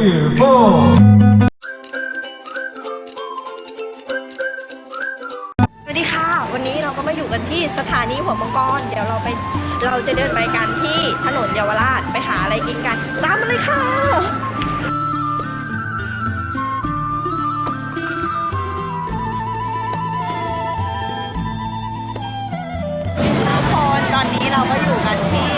four. สวัสดีค่ะ วันนี้เราก็มาอยู่กันที่สถานีหัวมังกร เดี๋ยวเราไปเราจะเดินไปกันที่ถนนเยาวราชไปหาอะไรกินกันตามมาเลยค่ะทุกคนตอนนี้เราก็อยู่กันที่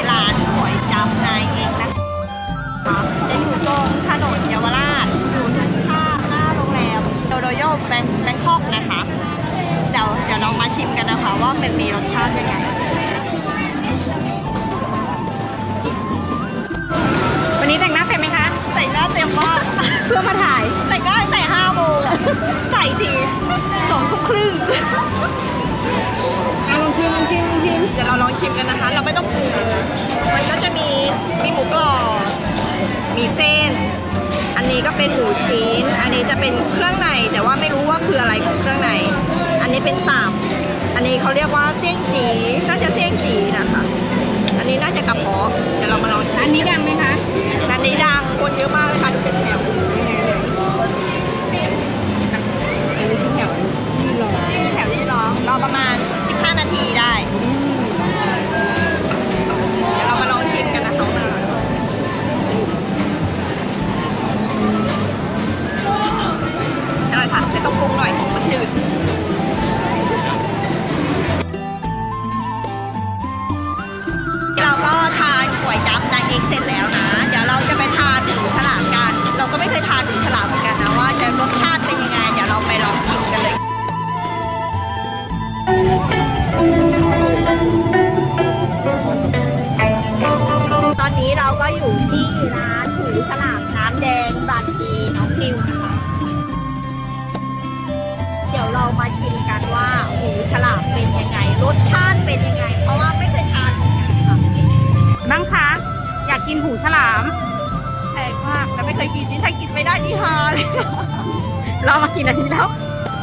อกนะคะเดี๋ยวเดี๋ยวเรามาชิมกันนะคะ ว่าเป็นมีรสชาติยังไงวันนี้แต่งหน้าเสร็จไหมคะ ใส่หน้าเต็มมากเพื่อมาถ่าย แต่งหน้าใส่ห้าโมงอะใส่ทีสองทุ่มครึ่งอะลองชิมลองชิมลองชิมเดี๋ยวเราลองชิมกันนะคะ เราไม่ต้องปรุงมันก็จะมีมีหมูกรอบมีเส้นอั นนี้ก็เป็นหมูชิ้น อันนี้จะเป็นเครื่องในแต่ว่าไม่รู้ว่าคืออะไรของเครื่องใน อันนี้เป็นตับ อันนี้เขาเรียกว่าเสี่ยงจี รสชาติเป็นยังไง เดี๋ยวเราไปลองชิมกันเลยตอนนี้เราก็อยู่ที่ร้านหูฉลามน้ำแดงบันดีน้องนิวนะคะ เดี๋ยวเรามาชิมกันว่าหูฉลามเป็นยังไง รสชาติเป็นยังไง เพราะว่าไม่เคยทานเหมือนกันค่ะ บ้างคะ อยากกินหูฉลาม ยกินนี่ถ้ากินไม่ได้นี่ฮาเลย เรามากี่นาทีแล้ว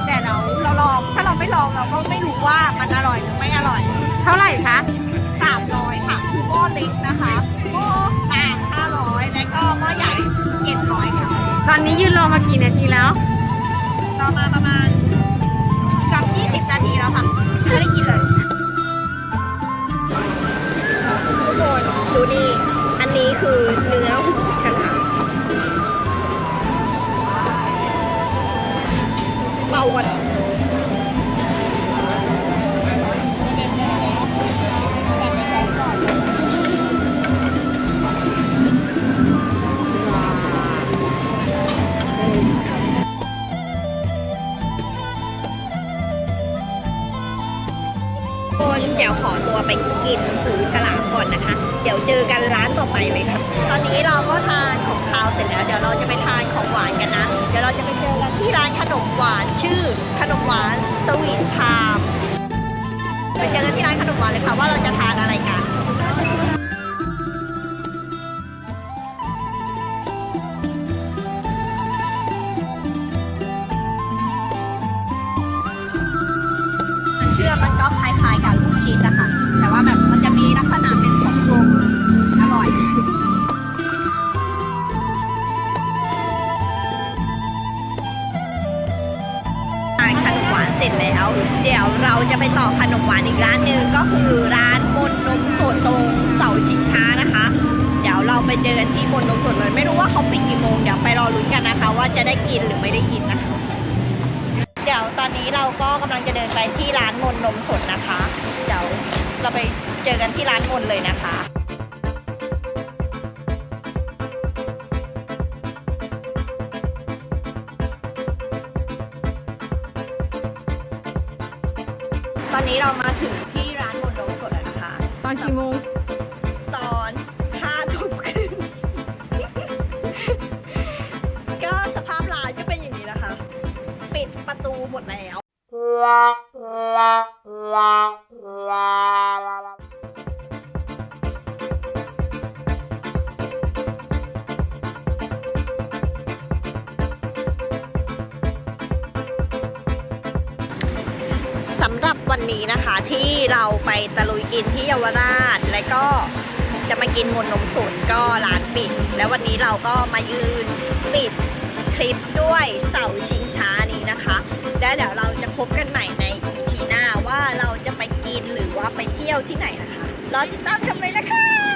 แต่เราเราลองถ้าเราไม่ลองเราก็ไม่รู้ว่ามันอร่อยหรือไม่อร่อยเท่าไหร่คะสามร้อยค่ะคือหม้อเล็กนะคะหม้อกลางห้าร้อยแล้วก็หม้อใหญ่เจ็ดร้อยค่ะ ตอนนี้ยืนรอมากี่นาทีแล้วเรามาประมาณกับ20นาทีแล้วค่ะไม่ได้กินเลยาก่อนคนเดี๋ยวขอตัวไปกินหูฉลามก่อนนะคะ เดี๋ยวเจอกันร้านต่อไปเลยค่ะ ตอนนี้เราก็ทานของคาวเสร็จแล้ว เดี๋ยวเราจะไปทานของหวานกันนะ เดี๋ยวเราจะไปเจอ นที่ร้านขนมหวานชื่อขนมหวานสวีทไทม์ไปเจอกันที่ร้านขนมหวานเลยค่ะว่าเราจะทานอะไรกันเชื่อมันก็คล้ายๆกับลูกชิ้นนะคะแต่ว่าแบบมันจะมีลักษณะเป็นานขนมหวานเสร็จแล้ว เดี๋ยวเราจะไปต่อขนมหวานอีกร้านหนึ่งก็คือร้านบนนมสดตรงเสาชิงช้านะคะ เดี๋ยวเราไปเจอกันที่บนนมสดเลยไม่รู้ว่าเขาปิดกี่โมงเดี๋ยวไปรอลุ้นกันนะคะ ว่าจะได้กินหรือไม่ได้กินนะคะ เดี๋ยวตอนนี้เราก็กำลังจะเดินไปที่ร้านมนนมสดนะคะ เดี๋ยวเราไปเจอกันที่ร้านมนเลยนะคะ ตอนนี้เรามาถึงที่ร้านมนนมสดแล้วนะคะ ตอนกี่โมงตอนห้าทุ่มครึ่งก็สภาพร้านก็เป็นอย่างนี้นะคะ ปิดประตูหมดแล้วสำหรั นี้นะคะที่เราไปตะลุยกินที่เยาวราช และก็จะมากินมนนมสดก็ร้านปิด แล้ววันนี้เราก็มายืนปิดคลิปด้วยเสาชิงช้านี้นะคะและเดี๋ยวเราจะพบกันใหม่ใน EP หน้าว่าเราจะไปกินหรือว่าไปเที่ยวที่ไหนนะคะรอติดตามชมเลยนะคะ